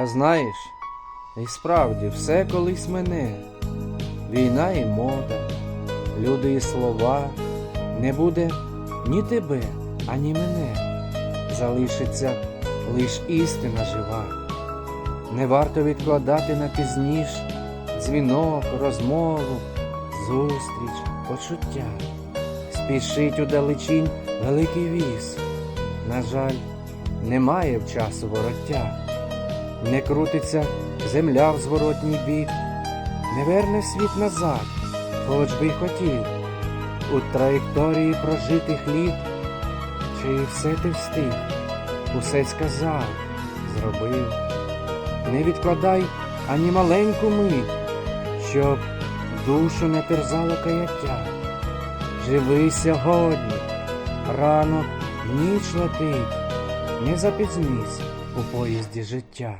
А знаєш, і справді все колись мене. Війна і мода, люди і слова, не буде ні тебе, ані мене. Залишиться лиш істина жива. Не варто відкладати на пізніш дзвінок, розмову, зустріч, почуття. Спішить удалечінь великий віз. На жаль, немає в часу вороття. Не крутиться земля в зворотній бік, не верне світ назад, хоч би й хотів. У траєкторії прожитих літ, чи все ти встиг, усе сказав, зробив. Не відкладай ані маленьку мить, щоб душу не терзало каяття. Живи сьогодні, ранок ніч летить, не запізнись у поїзді життя.